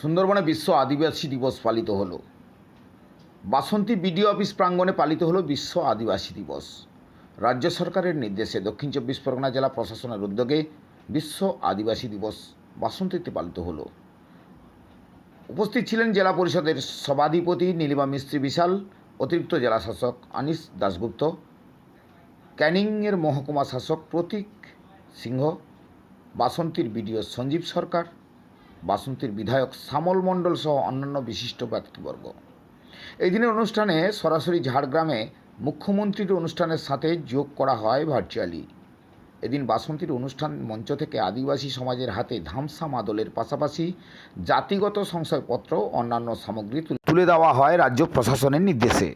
সুন্দরবনে বিশ্ব আদিবাসী দিবস পালিত হলো। বাসন্তী বিডিও অফিস প্রাঙ্গণে পালিত হলো বিশ্ব আদিবাসী দিবস। রাজ্য সরকারের নির্দেশে দক্ষিণ চব্বিশ পরগনা জেলা প্রশাসনের উদ্যোগে বিশ্ব আদিবাসী দিবস বাসন্তীতে পালিত হলো। উপস্থিত ছিলেন জেলা পরিষদের সভাধিপতি নীলিমা মিস্ত্রি বিশাল, অতিরিক্ত জেলা শাসক আনিস দাশগুপ্ত, ক্যানিংয়ের মহকুমা শাসক প্রতীক সিংহ, বাসন্তীর বিডিও সঞ্জীব সরকার বাসন্তীর বিধায়ক শ্যামল মণ্ডল সহ অন্যান্য বিশিষ্ট ব্যক্তিবর্গ। এই দিনের অনুষ্ঠানে সরাসরি ঝাড়গ্রামে মুখ্যমন্ত্রীর অনুষ্ঠানের সাথে যোগ করা হয় ভার্চুয়ালি এদিন বাসন্তীর অনুষ্ঠান মঞ্চ থেকে আদিবাসী সমাজের হাতে ধামসা মাদলের পাশাপাশি জাতিগত সংশয়পত্র অন্যান্য সামগ্রী তুলে- তুলে দেওয়া হয় রাজ্য প্রশাসনের নির্দেশে।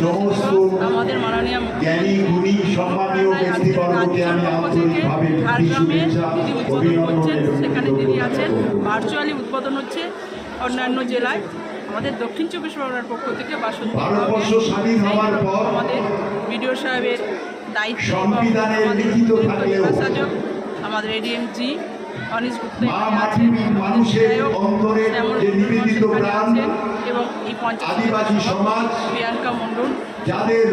আমাদের মাননীয় জ্ঞানী গুণী সম্মানীয় ব্যক্তিবর্গকে আমি আন্তরিকভাবে ঝাড়গ্রামে দিদি উদ্বোধন করছেন সেখানে দিদি আছেন ভার্চুয়ালি উদ্বোধন হচ্ছে অন্যান্য জেলায়। আমাদের দক্ষিণ চব্বিশ পরগনার পক্ষ থেকে বাসন্তী আমাদের বিডিও সাহেবের দায়িত্ব আমাদের লিখিত অনিশ গুপ্তা এবং এই পঞ্চায়েত সমাজ প্রিয়াঙ্কা মণ্ডল। যাদের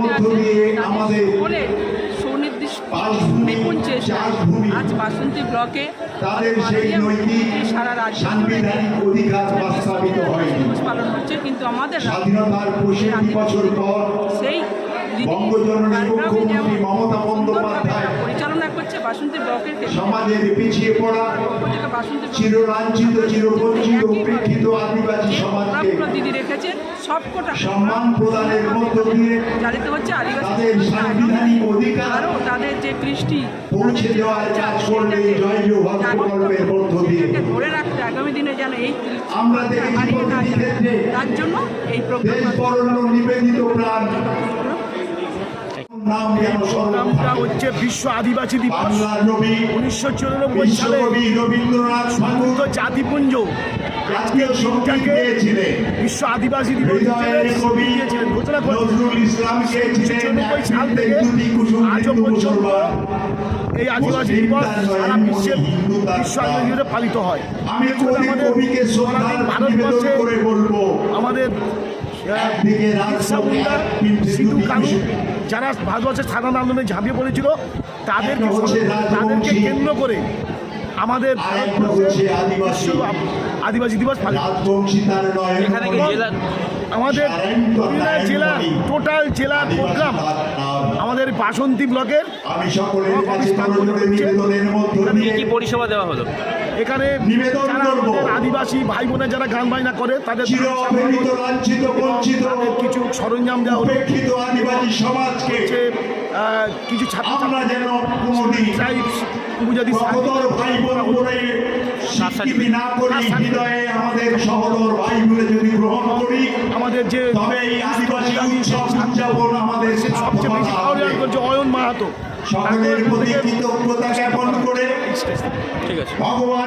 মধ্য দিয়ে আমাদের সুনির্দিষ্ট নিপুণ চেষ্টা। আজ বাসন্তী ব্লকে তাদের সেই নৈতিক সারা রাজ্য সাংবিধানিক অধিকার বাস্তবায়িত হয়নি। পালন হচ্ছে কিন্তু আমাদের স্বাধীনতার পঁয়ষট্টি বছর পর সেই বঙ্গজননী মুখ্যমন্ত্রী মমতা বন্দ্যোপাধ্যায় বাসন্তী ব্লকের ক্ষেত্রে। সমাজের পিছিয়ে পড়া চিরলাঞ্ছিত চিরবঞ্চিত উপেক্ষিত আদিবাসী সমাজকে দিদি রেখেছেন সবকটা সম্মান প্রদানের মধ্য দিয়ে চালিত হচ্ছে আদিবাসী তাদের সাংবিধানিক অধিকার আরও তাদের যে কৃষ্টি পৌঁছে দেওয়ার কাজ করবে জয় জয় প্রকল্পের মধ্য দিয়ে। ধরে রাখতে আগামী দিনে যেন এই আমরা ক্ষেত্রে তার জন্য এই প্রোগ্রাম নিবেদিত প্রাণ। নাম যেন স্মরণ প্রোগ্রামটা থাকে। হচ্ছে বিশ্ব আদিবাসী দিবস। উনিশশো চুরানব্বই সালে ঠাকুর জাতিপুঞ্জ বিশ্ব আদিবাসী দিবস কবি দিয়েছিলেন। ঘোষণা করেছিলেন নজরুল ইসলাম উনিশশো গেয়েছিলেন চুরানব্বই সাল থেকে আজও পর্যন্ত এই আদিবাসী দিবস সারা বিশ্বে বিশ্ব। আদিবাসী পালিত হয়। আমাদের ভারতবর্ষে করে বলব। আমাদের বিরসা রাজপথে মুন্ডা সিধু কানু যারা ভারতবর্ষের স্বাধীনতা আন্দোলনে ঝাঁপিয়ে পড়েছিল তাদেরকে তাদেরকে কেন্দ্র করে আমাদের আদিবাসী। আদিবাসী দিবস পালিত এখানে জেলা আমাদের পুরুলিয়া জেলার টোটাল জেলার প্রোগ্রাম আমাদের বাসন্তী ব্লকের আমি সকলের কাছে করজোড়ে নিবেদনের মধ্য দিয়ে কি পরিষেবা দেওয়া হলো? এখানে আদিবাসী ভাই বোনের যারা গান বাজনা করে তাদের কিছু সরঞ্জাম দেওয়া হলো। আদিবাসী সমাজকে কিছু ছাত্র উপজাতি না করি হৃদয়ে আমাদের সহদর ভাই বলে যদি গ্রহণ করি আমাদের যে তবে এই আদিবাসী উৎসব উদযাপন আমাদের সবচেয়ে বেশি ভালো সার্থকতা করছে অয়ন মাহাতো। সকলের প্রতি কৃতজ্ঞতা জ্ঞাপন করে ঠিক আছে। ভগবান